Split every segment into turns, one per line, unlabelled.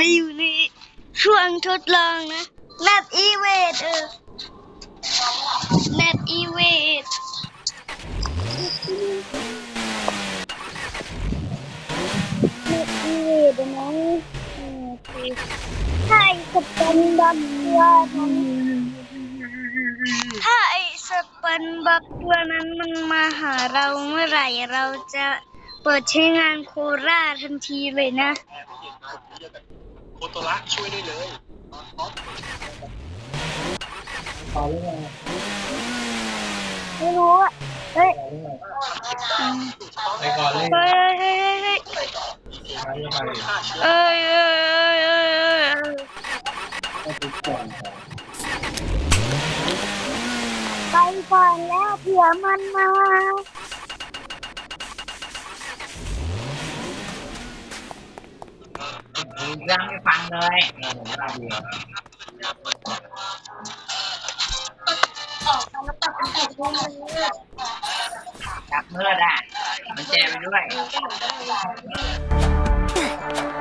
มาอยู่ในช่วงทดลองนะแนบอีเวทเออแนบอีเวทแนบอีเวทนะถ้าไอ้สปันบักตัวนั้นถ้าไอ้สปันบักตัวนั้นมันมาหาเราเมื่อไหร่เราจะเปิดใช้งานโคราชทันทีเลยนะ
โคโตระช่วยได้เลย
ต่อเรื่องอะไร
ไม่รู้อะเฮ้ย
ไปก่อนเลย
เฮ้ยเฮ้ยเฮ้ย
ไปยังไง
เอ้ยเอ้ยเอ้ยเอ้ยเอ้ย
ก็ติดก่อน
ไปก่อนแล้วเผื่อมันมา
เรื่องไม่ฟังเลยผมว่าดี
ออกมาแล้วตัดเป็นแต่ตัวมัน
จับเมื่อได้มันแจไปด้วย
ไอ้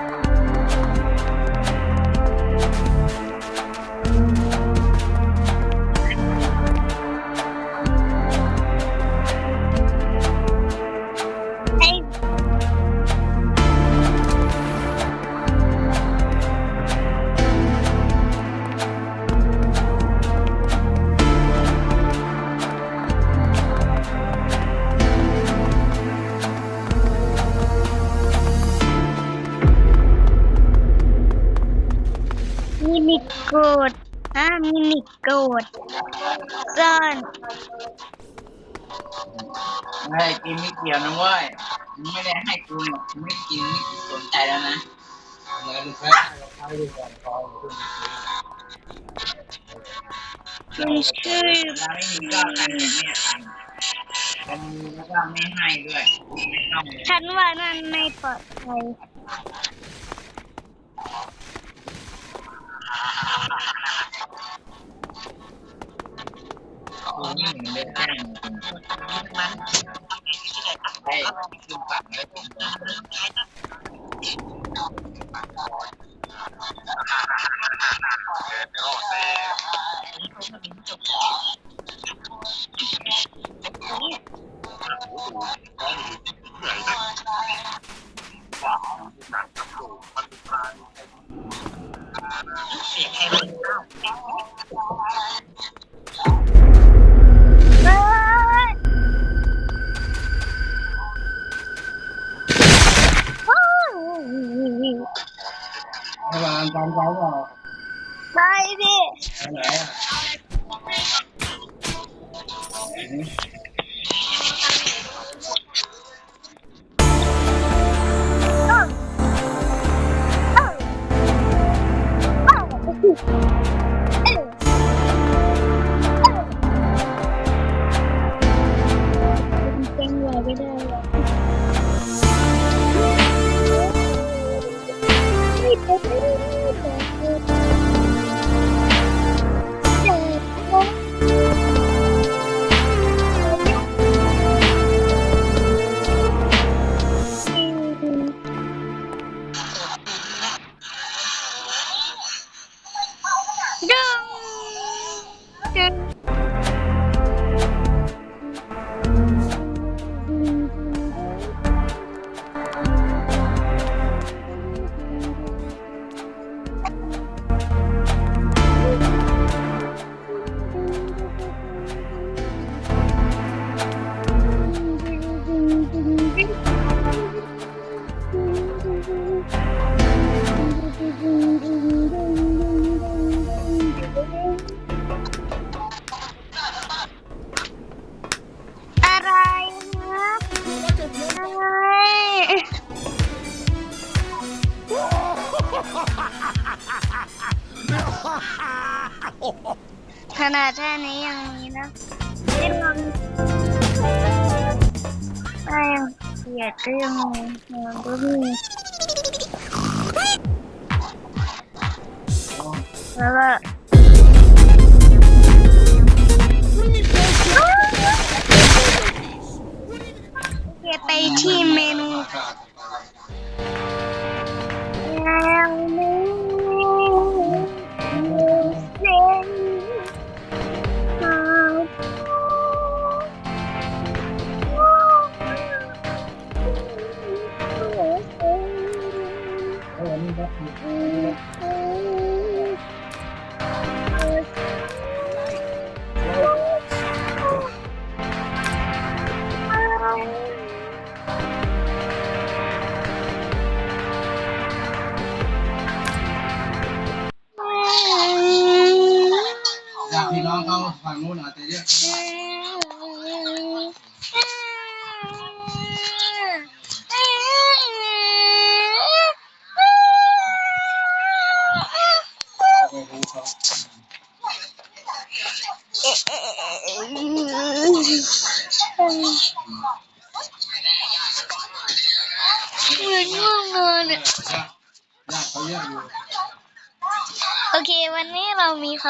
เฮ้ยกินไม่เกี่ยวนะเว้ยมึงไม่ได้ให้กูหรอกมึงไม่กินไม่สนใจแล้วนะแล้วมึงแค่เราเข้าดูก่อนพอคุณ
มันชื่อ
เราไม่มีก็กันอย่างเนี้ยกันกันมีแล้วก็ไม่ให้ด้วยไม่ต้องเลย
ฉันว่านั่นไม่ปลอดภัย
นี่เหมือนเดินแจ้มันให้ขึ้นฝั่งแล้ว
ดึง ขนาดแค่นี้ยังมีนะเล่มันไอ้เกลียดก็ยังมีมันก็มีแล้วก็เกียไปที่เมนู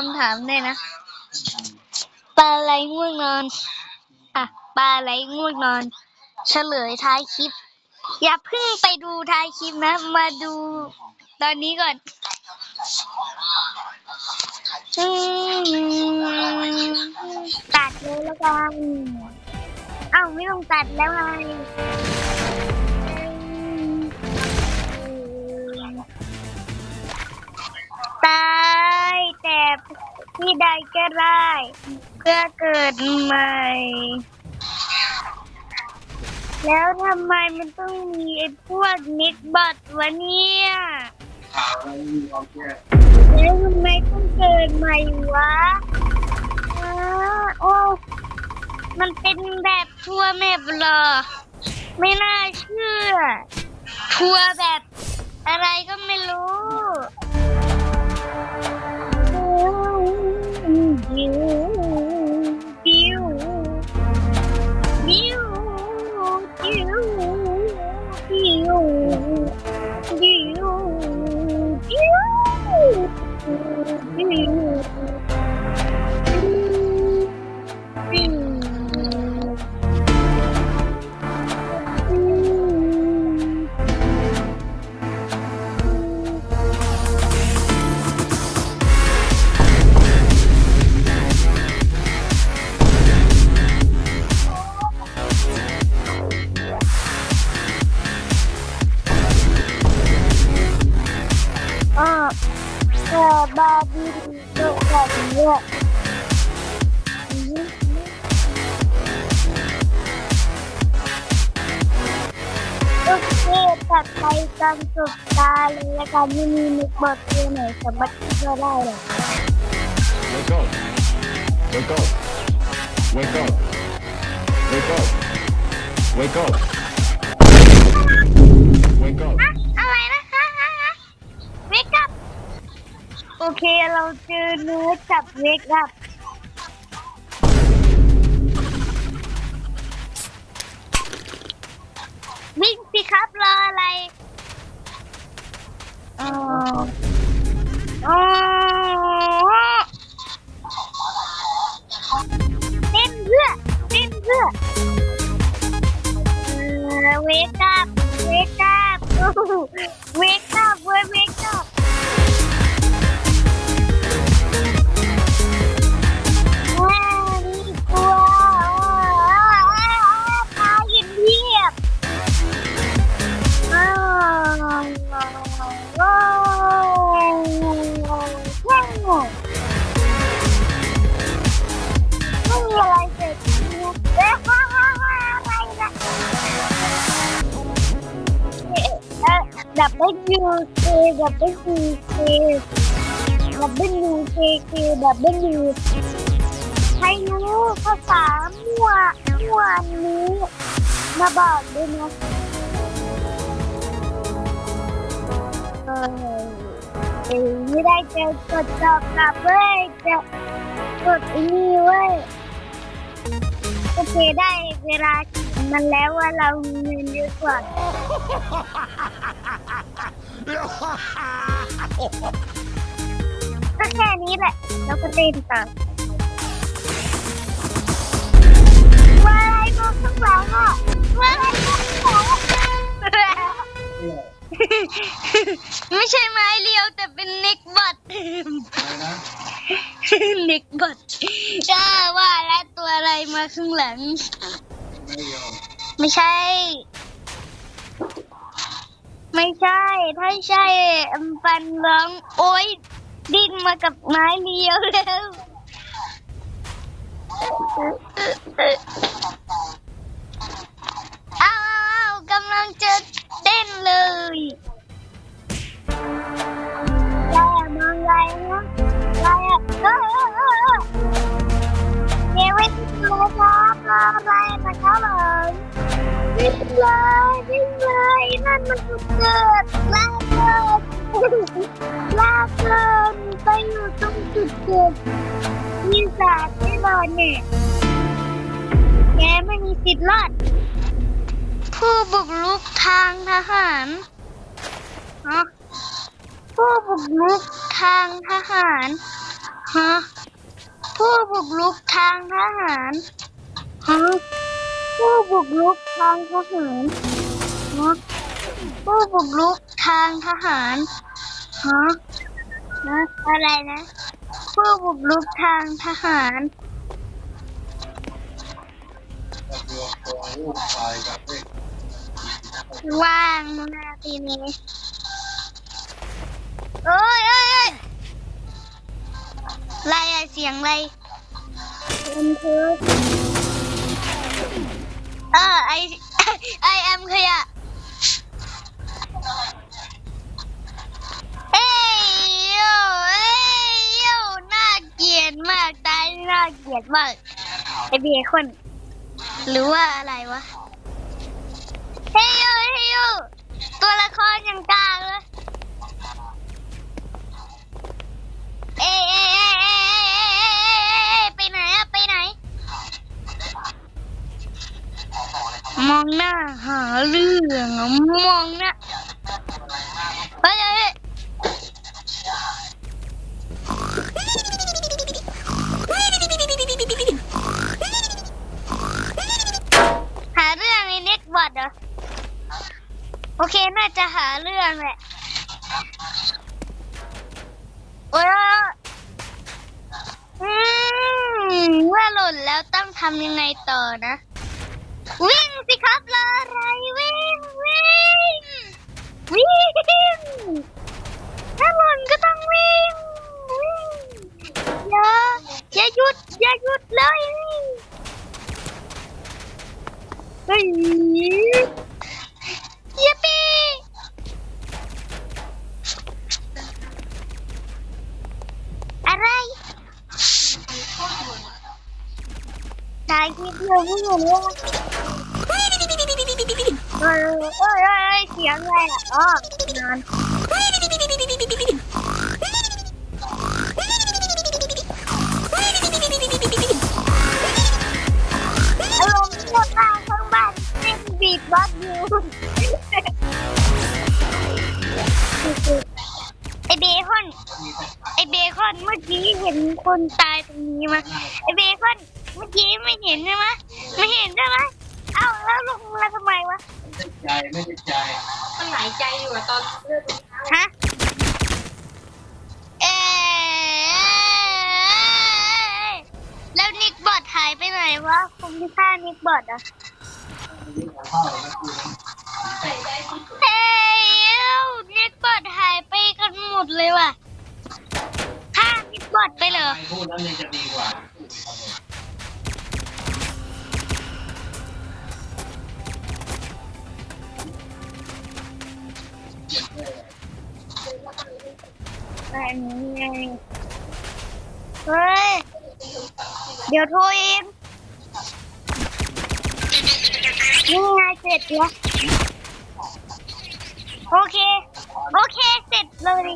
ำถามได้นะ ปลาอะไรง่วงนอน อะ ปลาอะไรง่วงนอน เฉลยท้ายคลิป อย่าเพิ่งไปดูท้ายคลิปนะ มาดูตอนนี้ก่อนตัดเลยแล้วกันเอ้าไม่ต้องตัดแล้วไง ที่ใดก็ได้ เพื่อเกิดใหม่ แล้วทำไมมันต้องมีไอ้พวกนิกบอทวะเนี่ย
แล้
วทำไมต้องเกิดใหม่วะอ้าโอ้มันเป็นแบบทัวแมปเหรอ ไม่น่าเชื่อ ทัวร์แบบอะไรก็ไม่รู้ แบบนี้โอเคถัดไปกันสุดตาเลยละกันไม่มีนึกบทตัวไหนสามารถที่จะได้เลย
Wake up. Wake up. Wake up. Wake up. Wake up. Wake up.
เคเราเจอเนื้อจับเวกับ W K W K K W ใครรู้ภาษามั่วมั่วนี้มาบอกด้วยนะเออไม่ได้จะกดตอบกลับเว้ยจะกดอันนี้เว้ยโอเคได้เวลามันแล้วว่าเราเงินเยอะกว่า ก็แค่นี้แหละ แล้วก็เต้นต่อว่าอะไรบอกข้างหลังอะว่าอะไรบอกข้างหลังอะไม่ใช่ไม้เรียวแต่เป็นนิกบอท
อะไรนะ
นิกบอทจ้าว่าแล้วตัวอะไรมาข้างหลัง
ไม่ยอม
ไม่ใช่ ไม่ใช่ ถ้าใช่ฟันร้องโอ๊ย ดิ้นมากับไม้เดียวแล้วเอาเอาเอากำลังจะเต้นเลยยายอะมองอะไรนะยายอะเออเออเออเออเดี๋ยวไว้ที่ดูครับออะไรนะครับผม ดิ้นเลยดิ้นเลยนั่นมันจุดเกิดลากเกิดลากเกินไปอยู่ตรงจุดเกิดมีสาดแน่นอนเนี่ยแกไม่มีสิทธิ์รอด ผู้บุกรุกทางทหารฮะผู้บุกรุกทางทหารฮะผู้บุกรุกทางทหารฮะ ผู้บุกรุกทางทหารฮะผู้บุกรุกทางทหารฮะนะอะไรนะ ผู้บุกรุกทางทหารว่างนาทีนี้เอ้ยเอ้ยเอ้ยอะไรอะเสียงอะไรเป็นคือ ออไอไอแอมขยะเอ้ยโยเอ้ยโยน่าเกลียดมากตายน่าเกลียดมากไอเบียคน หรือว่าอะไรวะเฮ้ยยูเฮ้ยยูตัวละครยังกลาง มองหน้าเฮ้ยเฮ้ยเฮ้ยหาเรื่องไอ้เน็กบอดเหรอ โอเค น่าจะหาเรื่องแหละ โอ้ยอืมเมื่อหล่นแล้วต้องทำยังไงต่อนะ วิ่งสิครับรออะไรวิ่งวิ่งวิ่งถ้าหล่นก็ต้องวิ่งวิ่งอย่าอย่าหยุดอย่าหยุดเลยเฮ้ยยิปปี้อะไรถ่ายคลิปอยู่ผู้หญิงว่า เออเออเออเสียงอะไรอะอ๋อนานอารมณ์เลือกบ้านข้างบ้านเต้นบีทบ็อกซ์อยู่ไอเบคอน ไอเบคอนเมื่อกี้เห็นคนตายตรงนี้มาไอเบคอน เมื่อกี้ไม่เห็นใช่ไหม ไม่เห็นใช่ไหมเอ้าแล้วลงมาทำไมวะ
ใจไม่ได้ใจ
มันหายใจอยู่อะตอนเลือด
ฮะ เอ๊ะแล้วนิกบอดหายไปไหนวะผมที่ฆ่านิกบอดอะ
พ่อแล้วกู
หายใจที่
เฮ้ยนิกบอดหายไปกันหมดเลยว่ะฆ่านิกบอดไปเหรอ
ไม่พูดแล้วยังจ ดี๋
ยวโทรเองนี่ไงเสร็จแล้วโอเค โอเค เสร็จเลย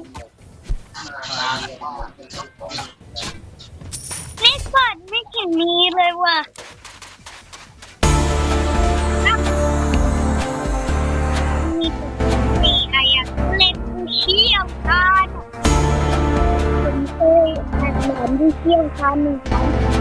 นี่ก่อนไม่เห็นมีเลยว่ะมีมีอะไรอะเล่นเชี่ยวชาญผมเคยอ่านหนังที่เชี่ยวชาญหนึ่งครั้ง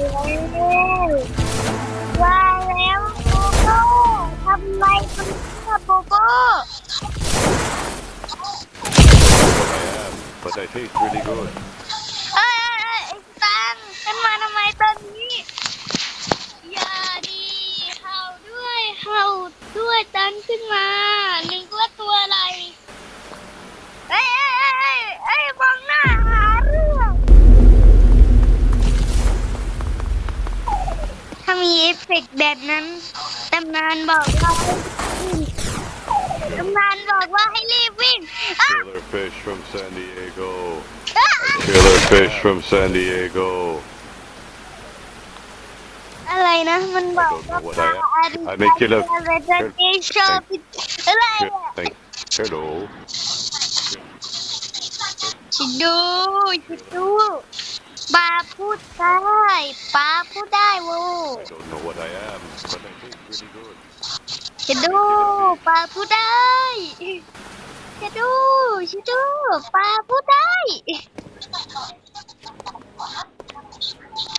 แล้วว่าแล้วโกโก้ทำไมคุณกับโกโก้
But I taste really good.
เอ้ยเอ้ยเอ้ยไอ้ตังขึ้นมาทำไมตอนนี้ อย่าดีเห่าด้วยเห่าด้วยตันขึ้นมา ฟเฟกต์แบบนั้นตำนานบอกว่าให้วิ่งตำนานบอกว่าให้รีบวิ่งอ้า
Killer fish from San Diego.
อ้า
Killer fish from San Diego.
อะไรนะ มันบอกว่า
What
ปลา
I-
อัน
I make it a-
อะไรจะเกชอบอะไร
He-
อะ
Thank. Hello.
ชิดูชิดู ปลาพูดได้ปลาพูดได้โว้
I don't know what I am, but I taste really good.
ชิดูปลาพูดได้ชิดูชิดูปลาพูดได้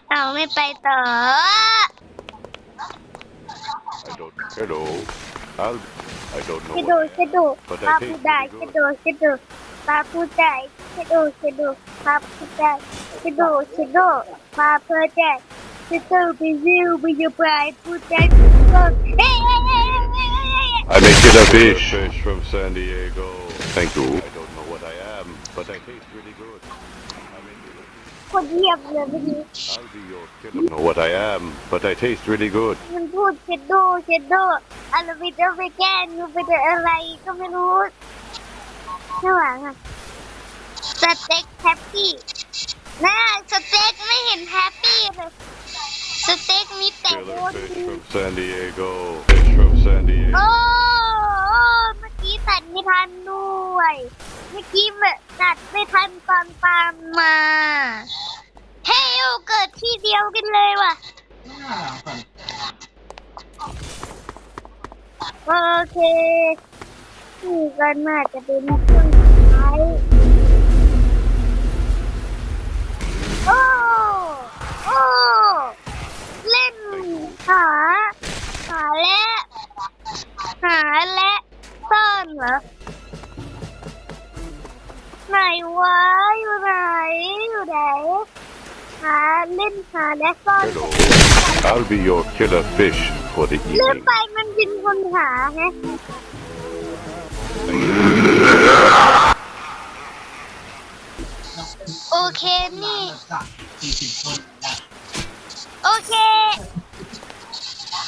เอาไม่ไปต่อ
I don't. Hello. I'll. I don't know.
ชิ
What
ดู
I
ชิ
am,
ดู
but
ปลา
I
พูด
taste
ได้
really
ชิ
good.
ดูชิดูปลาพูดได้ชิดูชิดูปลาพูดได้ชิดูชิดูปลาพูดได้ชิดูไปซิวไปยูปลาพูดได้ ชิดูเฮ้ยเฮ้ยเฮ้ยเฮ้ยเฮ้ยเฮ้ย
I make killer fish. Fish from San Diego. Thank you. I don't know what I am, but I taste really good. I make killer
คนเยียบเลยเมื่อกี้
I'll be your killer. Don't know what I am, but I taste really good.
มันพูดชิดูชิดูอะไรไปเจอไปแกล้งยูไปเจออะไรก็ไม่รู้ข้างหลังอะสเต็กแฮปปี้ น่าสเต็กไม่เห็นแฮปปี้เลย สเต็กมีแต่โด
Killer
น
fish from San Diego. Fish from San Diego.
โอ้โอ้เมื่อกี้ตัดไม่ทันด้วย เมื่อกี้แบบตัดไม่ทันตอนตามมาเฮ้ยเกิดที่เดียวกันเลยว่ะ โอเคนี่ก็น่าจะเป็นช่วงสุดท้าย โอ้โอ้เล่นหา หาและหาและซ่อนเหรอไหนวะอยู่ไหนอยู่ไหนหาเล่นหาและซ่อน
Hello. I'll be your killer fish for the
เลื่อน
evening.
ไปมันเป็นคนหาไง โอเคนี่ โอเค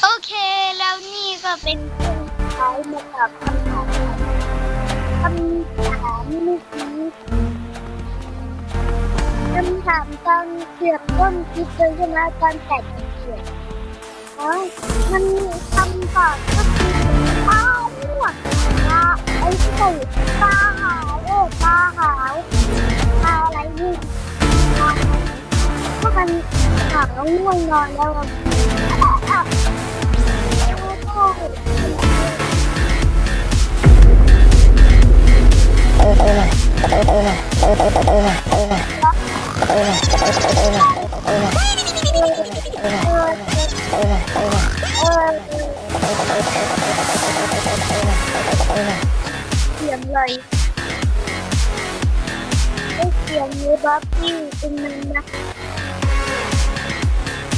โอเค แล้วนี่ก็เป็นช่วงสุดท้ายมาตอบคำถามคำถามเมื่อกี้คำถามตอนเกือบต้นคลิปเลยใช่ไหมตอนแตกเกียบอ๋อมันมีคำตอบก็คืออ้าวปลาไอ้ที่ใส่ปลาหาวเออปลาหาวปลา อะไรนี่ปลาหา สียงเลยไอเสียงนี้บ๊อบบี้เป็นมันนะ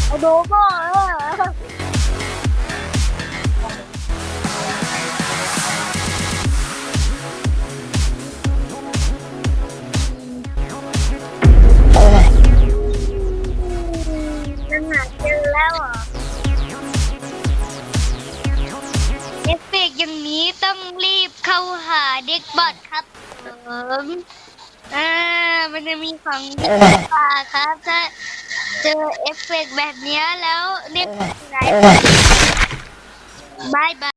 เอาโดโบเออมันหาเจอแล้วเหรอเอฟเฟกต์อย่างนี้ต้องรีบเข้าหาเด็กบอทครับผม อ่า มันจะมีของเด็กป่าครับ ถ้าเจอเอฟเฟกต์แบบเนี้ยแล้วเด็กไหนบายบาย